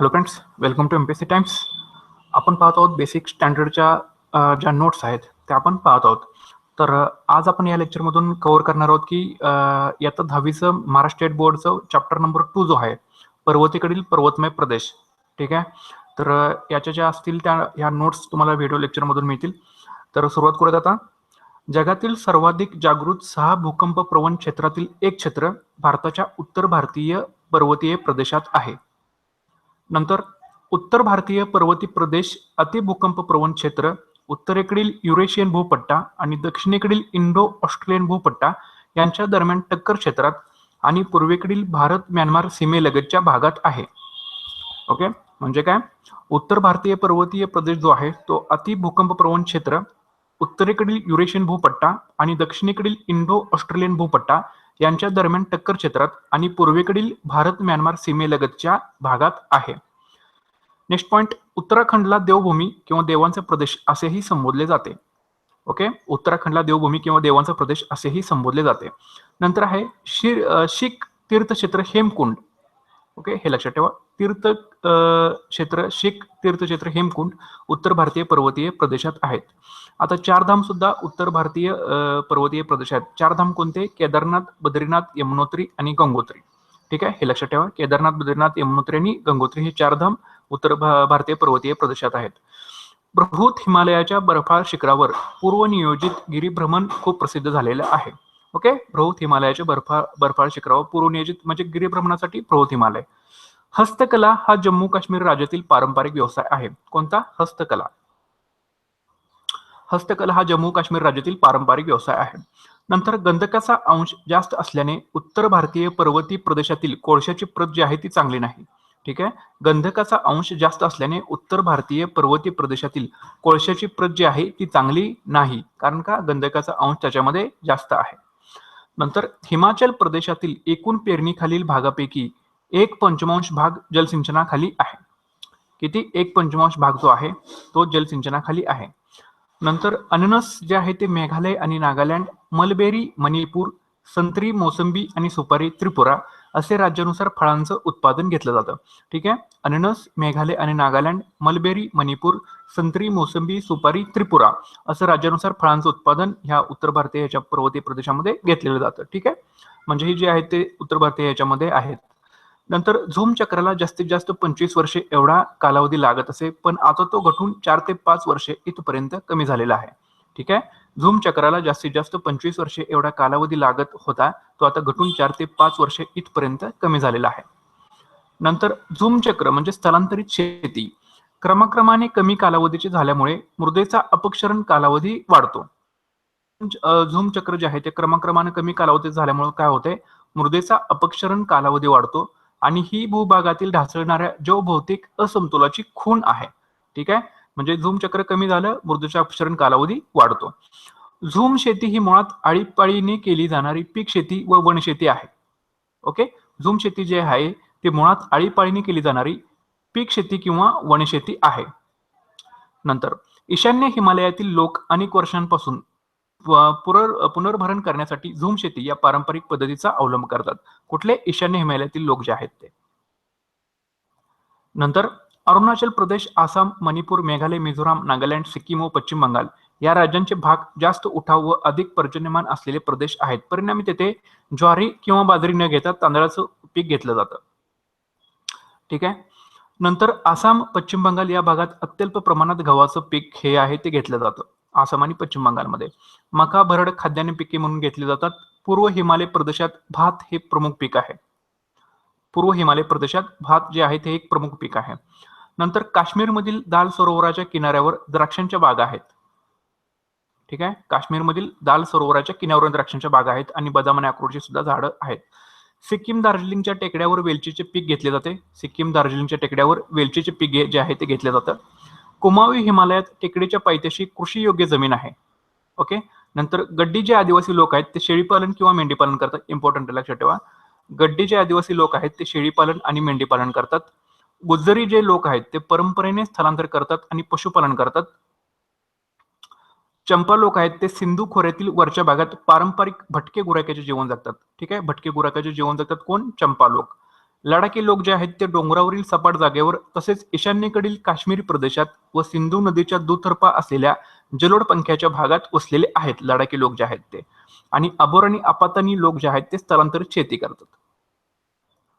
Hello friends welcome to M P C Times आपण पाहत आहोत बेसिक स्टँडर्डच्या ज्या नोट्स आहेत त्या आपण पाहत आहोत. तर आज आपण या लेक्चरमधून कव्हर करणार आहोत की अ, दहावीचं महाराष्ट्र स्टेट बोर्डचं चॅप्टर नंबर टू जो आहे पर्वतीकडील पर्वतमय प्रदेश. ठीक आहे? तर याच्या ज्या असतील त्या ह्या नोट्स तुम्हाला व्हिडिओ लेक्चरमधून मिळतील. तर सुरुवात करूयात आता. जगातील सर्वाधिक जागृत सहा भूकंप प्रवण क्षेत्रातील एक क्षेत्र भारताच्या उत्तर भारतीय पर्वतीय प्रदेशात आहे. नंतर उत्तर भारतीय पर्वती प्रदेश अतिभूकंप प्रवण क्षेत्र उत्तरेकडील युरेशियन भूपट्टा आणि दक्षिणेकडील इंडो ऑस्ट्रेलियन भूपट्टा यांच्या दरम्यान टक्कर क्षेत्रात आणि पूर्वेकडील भारत म्यानमार सीमेलगतच्या भागात आहे. ओके? म्हणजे काय? उत्तर भारतीय पर्वतीय प्रदेश जो आहे तो अतिभूकंप प्रवण क्षेत्र उत्तरेकडील युरेशियन भूपट्टा आणि दक्षिणेकडील इंडो ऑस्ट्रेलियन भूपट्टा यांच्या दरम्यान टक्कर क्षेत्रात आणि पूर्वेकडील भारत म्यानमार सीमेलगतच्या भागात आहे. नेक्स्ट पॉइंट उत्तराखंडला देवभूमी किंवा देवांचा प्रदेश असेही संबोधले जाते. ओके उत्तराखंडला देवभूमी किंवा देवांचा प्रदेश असेही संबोधले जाते. नंतर आहे शिर शीख तीर्थक्षेत्र हेमकुंड. ओके हे लक्षात ठेवा. तीर्थ क्षेत्र शीख तीर्थक्षेत्र हेमकुंड उत्तर भारतीय पर्वतीय प्रदेशात आहेत. आता चारधाम सुद्धा उत्तर भारतीय पर्वतीय प्रदेशात चारधाम कोणते? केदारनाथ बद्रीनाथ यमुनोत्री आणि गंगोत्री. ठीक आहे? हे लक्षात ठेवा. केदारनाथ बद्रीनाथ यमुनोत्री आणि गंगोत्री हे चारधाम उत्तर भारतीय पर्वतीय प्रदेशात आहेत. प्रभूत हिमालयाच्या बर्फाळ शिखरावर पूर्वनियोजित गिरिभ्रमण खूप प्रसिद्ध झालेलं आहे. ओके? बृहत हिमालयाच्या बर्फा बर्फाळ शिखरावर पूर्वनियोजित म्हणजे गिरिभ्रमणासाठी प्रभूत हिमालय. हस्तकला हा जम्मू काश्मीर राज्यातील पारंपरिक व्यवसाय आहे. कोणता? हस्तकला. हस्तकला हा जम्मू काश्मीर राज्यातील पारंपरिक व्यवसाय आहे. नंतर गंधकाचा अंश जास्त असल्याने उत्तर भारतीय पर्वती प्रदेशातील कोळशाची प्रत जी आहे ती चांगली नाही. ठीक आहे? गंधकाचा अंश जास्त असल्याने उत्तर भारतीय पर्वतीय प्रदेशातील कोळशाची प्रत जी आहे ती चांगली नाही. कारण का? गंधकाचा अंश त्याच्यामध्ये जास्त आहे. नंतर हिमाचल प्रदेशातील एकूण पेरणीखालील भागापैकी एक पंचमांश भाग जलसिंचनाखाली आहे. किती? एक पंचमांश भाग जो आहे तो जलसिंचनाखाली आहे. नंतर अननस जे आहे ते मेघालय आणि नागालँड मलबेरी मणिपूर संत्री मोसंबी आणि सुपारी त्रिपुरा असे राज्यानुसार फळांचं उत्पादन घेतलं जातं. ठीक आहे? अननस मेघालय आणि नागालँड मलबेरी मणिपूर संत्री मोसंबी सुपारी त्रिपुरा असं राज्यानुसार फळांचं उत्पादन ह्या उत्तर भारतीय ह्याच्या पर्वतीय प्रदेशामध्ये घेतलेलं जातं. ठीक आहे? म्हणजे हे जे आहे ते उत्तर भारतीय ह्याच्यामध्ये आहेत. नंतर झूम चक्राला जास्तीत जास्त पंचवीस वर्षे एवढा कालावधी लागत असे पण आता तो घटून चार ते पाच वर्षे इथपर्यंत कमी झालेला आहे. ठीक आहे? झूम चक्राला जास्तीत जास्त पंचवीस वर्षे एवढा कालावधी लागत होता तो आता घटून चार ते पाच वर्षे इथपर्यंत कमी झालेला आहे. नंतर झूम चक्र म्हणजे स्थलांतरित शेती. क्रमाक्रमाने कमी कालावधीचे झाल्यामुळे मृदेचा अपक्षरण कालावधी वाढतो. म्हणजे, झूम चक्र जे आहे ते क्रमाक्रमाने कमी कालावधीत झाल्यामुळे काय होते? मृदेचा अपक्षरण कालावधी वाढतो. आणि ही भूभागातील ढासळणाऱ्या भौतिक असमतोलाची खूण आहे ठीक आहे? म्हणजे झूम चक्र कमी झालं मृदूचा अपसरण कालावधी वाढतो. झूम शेती ही मुळात आळीपाळीने केली जाणारी पीक शेती व वनशेती आहे. ओके? झूम शेती जे आहे ती मुळात आळीपाळीने केली जाणारी पीक शेती किंवा वनशेती आहे. नंतर ईशान्य हिमालयातील लोक अनेक वर्षांपासून पुनर्भरण करण्यासाठी झूम शेती या पारंपरिक पद्धतीचा अवलंब करतात. कुठले ईशान्य हिमालयातील लोक जे आहेत ते? नंतर अरुणाचल प्रदेश आसाम मणिपूर मेघालय मिझोराम नागालँड सिक्कीम व पश्चिम बंगाल या राज्यांचे भाग जास्त उठाव व अधिक पर्जन्यमान असलेले प्रदेश आहेत. परिणामी तेथे ज्वारी किंवा बाजरी न घेता तांदळाचं पीक घेतलं जातं. ठीक आहे? नंतर आसाम पश्चिम बंगाल या भागात अत्यल्प प्रमाणात गव्हाचं पीक हे आहे ते घेतलं जातं. आसाम आणि पश्चिम बंगालमध्ये. मका भरड खाद्यान्न पिके म्हणून घेतली जातात. पूर्व हिमालय प्रदेशात भात हे प्रमुख पीक आहे. पूर्व हिमालय प्रदेशात भात जे आहे ते एक प्रमुख पीक आहे. नंतर काश्मीरमधील दाल सरोवराच्या किनाऱ्यावर द्राक्षांच्या बागा आहेत. ठीक आहे? काश्मीरमधील दाल सरोवराच्या किनाऱ्यावर द्राक्षांच्या बागा आहेत आणि बदाम आणि अक्रोडची सुद्धा झाडं आहेत. सिक्कीम दार्जिलिंगच्या टेकड्यावर वेलचीचे पीक घेतले जाते. सिक्कीम दार्जिलिंगच्या टेकड्यावर वेलचीचे पीक जे आहे ते घेतले जातं. कुमावी हिमालयात टेकडीच्या पायथ्याशी कृषी योग्य जमीन आहे. ओके? नंतर गड्डी जे आदिवासी लोक आहेत ते शेळीपालन किंवा मेंढीपालन करतात. इम्पॉर्टंट लक्षात ठेवा. गड्डी जे आदिवासी लोक आहेत ते शेळीपालन आणि मेंढीपालन करतात. गुज्जरी जे लोक आहेत ते परंपरेने स्थलांतर करतात आणि पशुपालन करतात. चंपा लोक आहेत ते सिंधू खोऱ्यातील वरच्या भागात पारंपरिक भटके गुराख्याचे जीवन जगतात. ठीक आहे? भटके गुराख्याचे जीवन जगतात कोण? चंपा लोक लडाखी लोक जे आहेत ते डोंगरावरील सपाट जागेवर तसेच ईशान्येकडील काश्मीरी प्रदेशात व सिंधू नदीच्या दुतर्फा असलेल्या जलोड पंख्याच्या भागात वसलेले आहेत. लडाखी लोक जे आहेत ते. आणि अबोर आणि आपातानी लोक जे आहेत ते स्थलांतरित शेती करतात.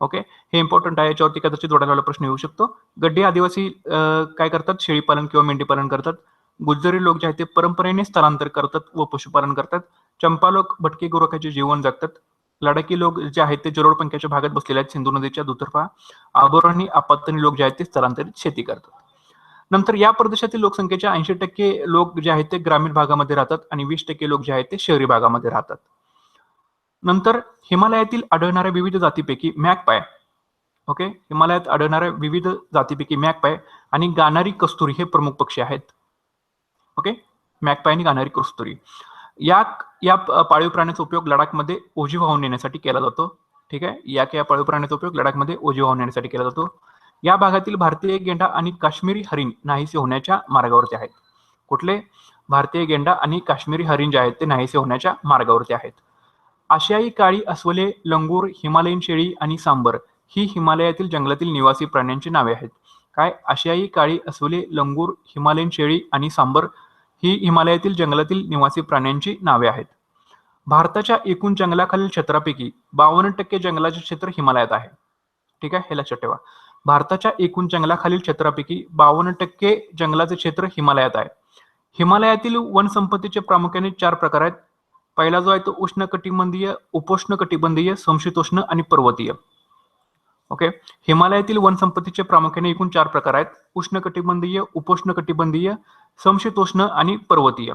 ओके? हे इम्पॉर्टंट आहे. याच्यावरती कदाचित जोडायला प्रश्न येऊ शकतो. गड्डी आदिवासी काय करतात? शेळीपालन किंवा मेंढीपालन करतात. गुज्जरी लोक जे आहेत ते परंपरेने स्थलांतर करतात व पशुपालन करतात. चंपा लोक भटके गोरखाचे जीवन जगतात. लडाखी लोक जे आहेत ते जरोड पंख्याच्या भागात बसलेले आहेत सिंधू नदीच्या दुतर्फा. आबोरानी आपत्तनी लोक जे आहेत ते स्थलांतरित शेती करतात. नंतर या प्रदेशातील लोकसंख्येच्या ऐंशी टक्के लोक जे आहेत ते ग्रामीण भागामध्ये राहतात आणि वीस टक्के लोक जे आहेत ते शहरी भागामध्ये राहतात. नंतर हिमालयातील आढळणाऱ्या विविध जातीपैकी मॅकपाय. ओके? हिमालयात आढळणाऱ्या विविध जातीपैकी मॅकपाय आणि गाणारी कस्तुरी हे प्रमुख पक्षी आहेत. ओके? मॅकपाय आणि गाणारी कुस्तुरी या या पाळीव प्राण्याचा उपयोग लडाखमध्ये ओझी वाहून नेण्यासाठी केला जातो. ठीक आहे? या या पाळीव प्राण्याचा उपयोग लडाखमध्ये ओझी वाहून नेण्यासाठी केला जातो. या भागातील भारतीय गेंडा आणि काश्मीरी हरिण नाहीसे होण्याच्या मार्गावरती आहेत. कुठले? भारतीय गेंडा आणि काश्मीरी हरिण जे आहेत ते नाहीसे होण्याच्या मार्गावरती आहेत. आशियाई काळी अस्वले लंगूर हिमालयीन शेळी आणि सांबर ही हिमालयातील जंगलातील निवासी प्राण्यांची नावे आहेत. काय? आशियाई काळी अस्वले लंगूर हिमालयीन शेळी आणि सांबर ही हिमालयातील जंगलातील निवासी प्राण्यांची नावे आहेत. भारताच्या एकूण जंगलाखालील क्षेत्रापैकी बावन्न टक्के जंगलाचे क्षेत्र हिमालयात आहे. ठीक आहे? हे लक्षात ठेवा. भारताच्या एकूण जंगलाखालील क्षेत्रापैकी बावन्न टक्के जंगलाचे क्षेत्र हिमालयात आहे. हिमालयातील वनसंपत्तीचे प्रामुख्याने चार प्रकार आहेत. पहिला जो आहे तो उष्ण कटिबंधीय उपोष्ण कटिबंधीय समशीतोष्ण आणि पर्वतीय. ओके? हिमालयातील वनसंपत्तीचे प्रामुख्याने एकूण चार प्रकार आहेत. उष्ण कटिबंधीय उपोष्ण कटिबंधीय समशीतोष्ण आणि पर्वतीय.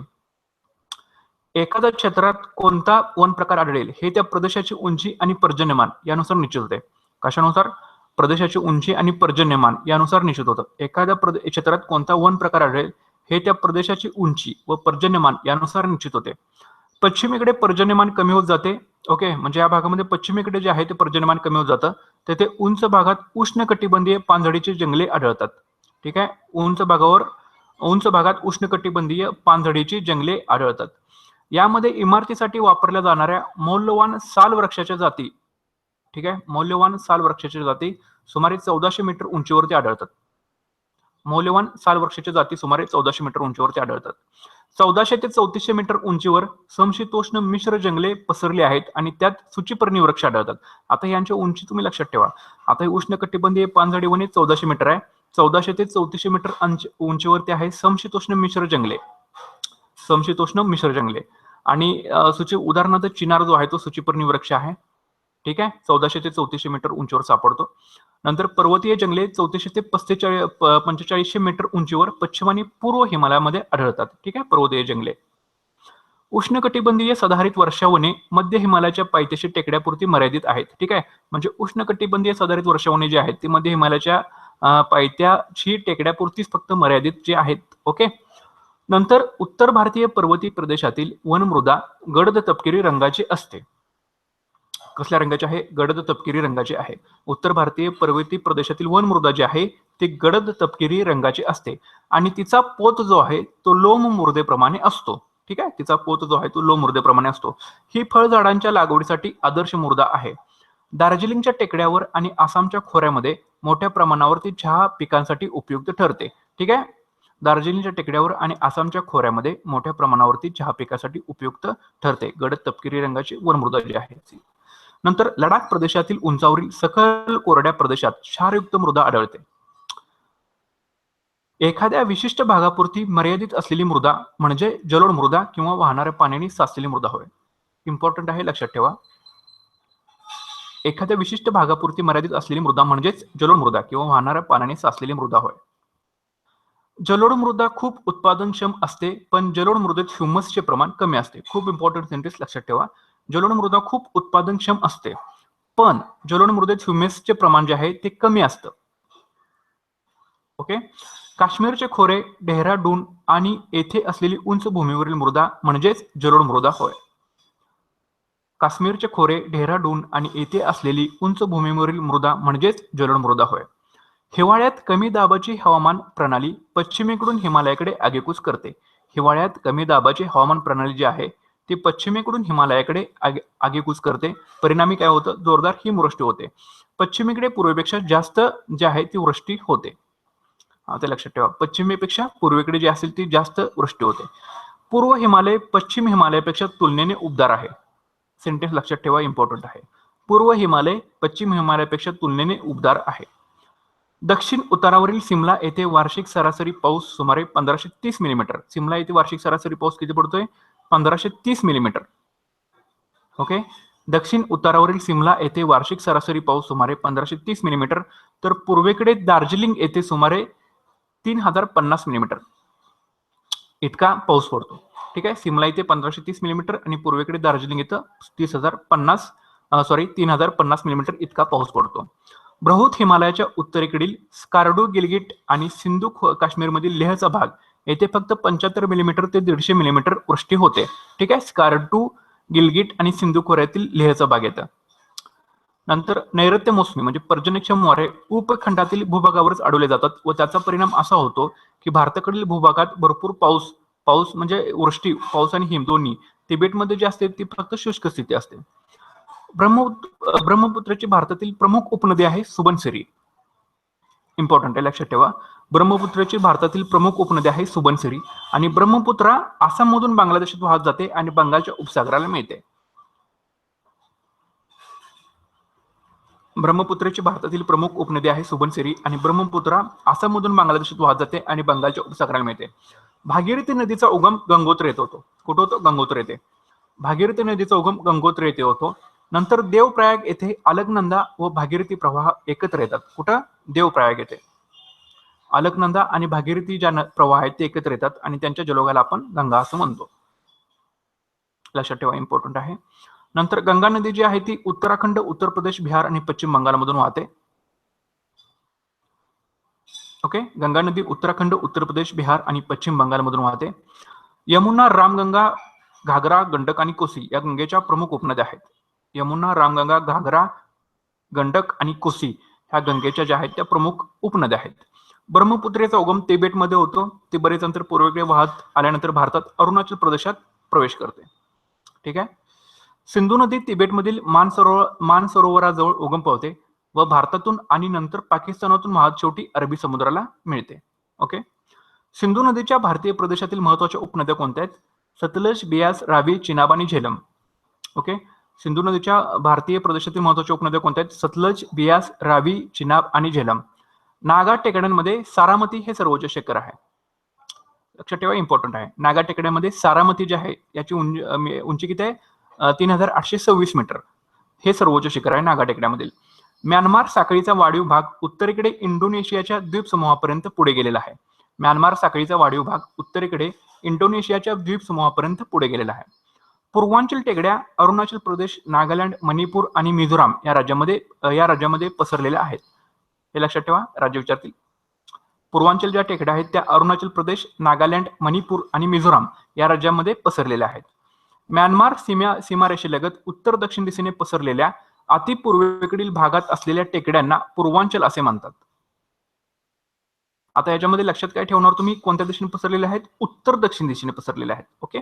एखाद्या क्षेत्रात कोणता वन प्रकार आढळेल? हे त्या प्रदेशाची उंची आणि पर्जन्यमान यानुसार निश्चित होते. कशानुसार? प्रदेशाची उंची आणि पर्जन्यमान यानुसार निश्चित होतं. एखाद्या क्षेत्रात कोणता वन प्रकार आढळेल? हे त्या प्रदेशाची उंची व पर्जन्यमान यानुसार निश्चित होते. पश्चिमेकडे पर्जन्यमान कमी होत जाते. ओके? म्हणजे या भागामध्ये पश्चिमेकडे जे आहे ते पर्जन्यमान कमी होत जातं. तेथे उंच भागात उष्ण कटिबंधीय पानझडीची जंगले आढळतात. ठीक आहे? उंच भागावर उंच भागात उष्ण कटिबंधीय पानझडीची जंगले आढळतात. यामध्ये इमारतीसाठी वापरल्या जाणाऱ्या मौल्यवान साल वृक्षाच्या जाती ठीक आहे? मौल्यवान साल वृक्षाच्या जाती सुमारे चौदाशे मीटर उंचीवरती आढळतात. मौल्यवान साल वृक्षाच्या जाती सुमारे चौदाशे मीटर उंचीवरती आढळतात. चौदाशे ते चौतीसशे मीटर उंचीवर समशीतोष्ण मिश्र जंगले पसरली आहेत आणि त्यात सुचिपर्णी वृक्ष आढळतात. आता यांची उंची तुम्ही लक्षात ठेवा. आता हे उष्ण कटिबंधीय पानझडी वने चौदाशे मीटर आहे. चौदाशे ते चौतीसशे मीटर अंच- उंचीवरती आहे समशीतोष्ण मिश्र जंगले. समशीतोष्ण मिश्र जंगले. आणि सुचि उदाहरणार्थ चिनार जो आहे तो सुचिपर्णी वृक्ष आहे. ठीक आहे? चौदाशे ते चौतीसशे मीटर उंचीवर सापडतो. नंतर पर्वतीय जंगले चौतीसशे ते पस्तेचाळीस पंचेचाळीसशे मीटर उंचीवर पश्चिम आणि पूर्व हिमालयामध्ये आढळतात. ठीक आहे? पर्वतीय जंगले. उष्णकटिबंधीय सदाहरित वर्षावने मध्य हिमालयाच्या पायथ्याशी टेकड्यापुरती मर्यादित आहेत. ठीक आहे? म्हणजे उष्णकटिबंधीय सदाहरित वर्षावने जे आहेत ते मध्य हिमालयाच्या पायथ्याशी टेकड्यापुरतीच फक्त मर्यादित जे आहेत. ओके? नंतर उत्तर भारतीय पर्वतीय प्रदेशातील वनमृदा गडद तपकिरी रंगाची असते. कसल्या रंगाचे आहे? गडद तपकिरी रंगाची आहे. उत्तर भारतीय पर्वती प्रदेशातील वनमृदा जी आहे ती गडद तपकिरी रंगाची असते. आणि तिचा पोत जो आहे तो लोम मृदेप्रमाणे असतो. ठीक आहे? तिचा पोत जो आहे तो लोम मृदेप्रमाणे असतो. ही फळझाडांच्या लागवडीसाठी आदर्श मृदा आहे. दार्जिलिंगच्या टेकड्यावर आणि आसामच्या खोऱ्यामध्ये मोठ्या प्रमाणावरती चहा पिकांसाठी उपयुक्त ठरते. ठीक आहे? दार्जिलिंगच्या टेकड्यावर आणि आसामच्या खोऱ्यामध्ये मोठ्या प्रमाणावरती चहा पिकासाठी उपयुक्त ठरते. गडद तपकिरी रंगाची वनमृदा जी आहे नंतर लडाख प्रदेशातील उंचावरील सखल कोरड्या प्रदेशात क्षारयुक्त मृदा आढळते. एखाद्या विशिष्ट भागापुरती मर्यादित असलेली मृदा म्हणजे जलोड मृदा किंवा वाहणाऱ्या पाण्याने साचलेली मृदा होय. इम्पॉर्टंट आहे लक्षात ठेवा. एखाद्या विशिष्ट भागापुरती मर्यादित असलेली मृदा म्हणजेच जलोड मृदा किंवा वाहणाऱ्या पाण्याने साचलेली मृदा होय. जलोड मृदा खूप उत्पादनक्षम असते पण जलोड मृदेत ह्युमसचे प्रमाण कमी असते. खूप इम्पॉर्टंट सेंटेन्स लक्षात ठेवा. ज्वलन मृदा खूप उत्पादनक्षम असते. पण ज्वलन मृदेत ह्युमेसचे प्रमाण जे आहे ते कमी असतं. ओके? काश्मीरचे खोरे डेहराडून आणि येथे असलेली उंच भूमीवरील मृदा म्हणजेच जलोड मृदा होय. काश्मीरचे खोरे डेहराडून आणि येथे असलेली उंच भूमीवरील मृदा म्हणजेच जलोड मृदा होय. हिवाळ्यात कमी दाबाची हवामान प्रणाली पश्चिमेकडून हिमालयाकडे आगेकूच करते. हिवाळ्यात कमी दाबाची हवामान प्रणाली जी आहे ती पश्चिमेकडून हिमालयाकडे आगे आगेकूच करते. परिणामी काय होतं? जोरदार हिमवृष्टी होते. पश्चिमेकडे पूर्वेपेक्षा जास्त जे आहे ती वृष्टी होते. ते लक्षात ठेवा. पश्चिमेपेक्षा पूर्वेकडे जी असेल ती जास्त वृष्टी होते. पूर्व हिमालय पश्चिम हिमालयापेक्षा तुलनेने उबदार आहे. सेंटेन्स लक्षात ठेवा इम्पॉर्टंट आहे. पूर्व हिमालय पश्चिम हिमालयापेक्षा तुलनेने उबदार आहे. दक्षिण उतारावरील सिमला येथे वार्षिक सरासरी पाऊस सुमारे पंधराशे तीस मिलीमीटर. सिमला येथे वार्षिक सरासरी पाऊस किती पडतोय? पंधराशे तीस मिलीमीटर. ओके दक्षिण उतारावरील सिमला येथे वार्षिक सरासरी पाऊस सुमारे पंधराशे तीस मिलीमीटर तर पूर्वेकडे दार्जिलिंग येथे सुमारे तीन हजार पन्नास मिलीमीटर. इतका पाऊस पडतो. ठीक आहे? सिमला इथे पंधराशे तीस मिलीमीटर आणि पूर्वेकडे दार्जिलिंग इथं तीस हजार पन्नास सॉरी तीन हजार पन्नास मिलीमीटर इतका पाऊस पडतो. बृहत हिमालयाच्या उत्तरेकडील स्कार्डो गिलगिट आणि सिंधू काश्मीरमधील लेहचा भाग येथे फक्त पंच्याहत्तर मिलीमीटर ते दीडशे मिलीमीटर वृष्टी होते. ठीक आहे? स्कार्डू गिलगिट आणि सिंधू खोऱ्यातील लेहचा भाग येतं. नंतर नैऋत्य मोसमी म्हणजे पर्जन्यक्षम वारे उपखंडातील भूभागावरच अडवले जातात व त्याचा परिणाम असा होतो की भारताकडील भूभागात भरपूर पाऊस पाऊस म्हणजे वृष्टी पाऊस आणि हिम दोन्ही तिबेटमध्ये जे असते ती फक्त शुष्क स्थिती असते. ब्रह्म ब्रह्मपुत्राची भारतातील प्रमुख उपनदी आहे सुबनसिरी. इम्पॉर्टंट आहे लक्षात ठेवा. ब्रह्मपुत्राची भारतातील प्रमुख उपनदी आहे सुबनसिरी आणि ब्रह्मपुत्रा आसाममधून बांगलादेशात वाहत जाते आणि बंगालच्या उपसागराला मिळते. ब्रह्मपुत्रेची भारतातील प्रमुख उपनदी आहे सुबनसिरी आणि ब्रह्मपुत्रा आसाममधून बांगलादेशात वाहत जाते आणि बंगालच्या उपसागराला मिळते. भागीरथी नदीचा उगम गंगोत्र येत होतो. कुठं होतो? गंगोत्र येथे भागीरथी नदीचा उगम गंगोत्र येथे होतो. नंतर देवप्रयाग येथे अलकनंदा व भागीरथी प्रवाह एकत्र येतात. कुठं? देवप्रयाग येथे. अलकनंदा आणि भागीरथी ज्या प्रवाह आहेत ते एकत्र येतात आणि त्यांच्या जलोगाला आपण गंगा असं म्हणतो. लक्षात ठेवा इम्पॉर्टंट आहे. नंतर गंगा नदी जी आहे ती उत्तराखंड उत्तर प्रदेश बिहार आणि पश्चिम बंगालमधून वाहते. ओके? गंगा नदी उत्तराखंड उत्तर प्रदेश बिहार आणि पश्चिम बंगालमधून वाहते. यमुना रामगंगा घागरा गंडक आणि कोसी या गंगेच्या प्रमुख उपनद्या आहेत. यमुना रामगंगा घागरा गंडक आणि कोसी ह्या गंगेच्या ज्या आहेत त्या प्रमुख उपनद्या आहेत. ब्रह्मपुत्रेचा उगम तिबेटमध्ये होतो. ते बरेच अंतर पूर्वेकडे वाहत आल्यानंतर भारतात अरुणाचल प्रदेशात प्रवेश करते. ठीक आहे? सिंधू नदी तिबेटमधील मानसरोवर मानसरोवराजवळ उगम पावते व भारतातून आणि नंतर पाकिस्तानातून वाहत शेवटी अरबी समुद्राला मिळते. ओके? सिंधू नदीच्या भारतीय प्रदेशातील महत्त्वाच्या उपनद्या कोणत्या आहेत? सतलज बियास रावी चिनाब आणि झेलम. ओके? सिंधू नदीच्या भारतीय प्रदेशातील महत्त्वाच्या उपनद्या कोणत्या आहेत? सतलज बियास रावी चिनाब आणि झेलम. नागा टेकड्यांमध्ये सारामती हे सर्वोच्च शिखर आहे. लक्षात ठेवा इम्पॉर्टंट आहे. नागा टेकड्यांमध्ये सारामती जे आहे याची उंची उंची किती आहे? तीन हजार आठशे सव्वीस मीटर. हे सर्वोच्च शिखर आहे नागा टेकड्यामधील. म्यानमार साखळीचा वाढीव भाग उत्तरेकडे इंडोनेशियाच्या द्वीपसमूहापर्यंत पुढे गेलेला आहे. म्यानमार साखळीचा वाढीव भाग उत्तरेकडे इंडोनेशियाच्या द्वीपसमूहापर्यंत पुढे गेलेला आहे. पूर्वांचल टेकड्या अरुणाचल प्रदेश नागालँड मणिपूर आणि मिझोराम या राज्यामध्ये या राज्यामध्ये पसरलेल्या आहेत. हे लक्षात ठेवा राज्य विचारतील. पूर्वांचल ज्या टेकड्या आहेत त्या अरुणाचल प्रदेश नागालँड मणिपूर आणि मिझोराम या राज्यामध्ये पसरलेल्या आहेत. म्यानमार सीमा सीमारेषेलगत उत्तर दक्षिण दिशेने पसरलेल्या अतिपूर्वेकडील भागात असलेल्या टेकड्यांना पूर्वांचल असे म्हणतात. आता याच्यामध्ये लक्षात काय ठेवणार तुम्ही? कोणत्या दिशेने पसरलेले आहेत? उत्तर दक्षिण दिशेने पसरलेले आहेत. ओके?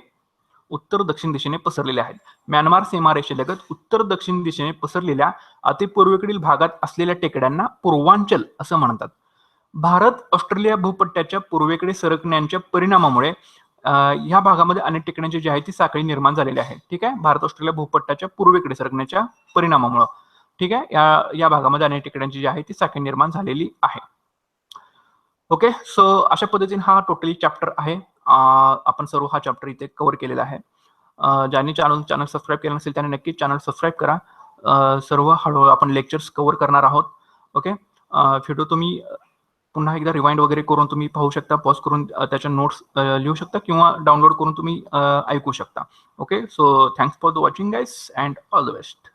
उत्तर दक्षिण दिशेने पसरलेले आहेत. म्यानमार सीमारेषेलगत उत्तर दक्षिण दिशेने पसरलेल्या अतिपूर्वेकडील भागात असलेल्या टेकड्यांना पूर्वांचल असं म्हणतात. भारत ऑस्ट्रेलिया भूपट्ट्याच्या पूर्वेकडे सरकण्याच्या परिणामामुळे ह्या भागामध्ये अनेक टेकड्यांची जी आहे ती साखळी निर्माण झालेली आहे. ठीक आहे? भारत ऑस्ट्रेलिया भूपट्टाच्या पूर्वेकडे सरकण्याच्या परिणामामुळे. ठीक आहे? या या भागामध्ये अनेक टेकड्यांची जी आहे ती साखळी निर्माण झालेली आहे. ओके? सो अशा पद्धतीने हा टोटली चॅप्टर आहे. आपण सर्व हा चॅप्टर इथे कव्हर केलेला आहे. ज्यांनी चॅनल चॅनल सबस्क्राईब केलं नसेल त्याने नक्कीच चॅनल सबस्क्राईब करा. सर्व हळूहळू आपण लेक्चर्स कव्हर करणार आहोत. ओके व्हिडिओ तुम्ही पुन्हा एकदा रिवाइंड वगैरे करून तुम्ही पाहू शकता पॉज करून त्याच्या नोट्स लिहू शकता किंवा डाउनलोड करून तुम्ही ऐकू शकता. Okay so thanks for the watching guys and all the best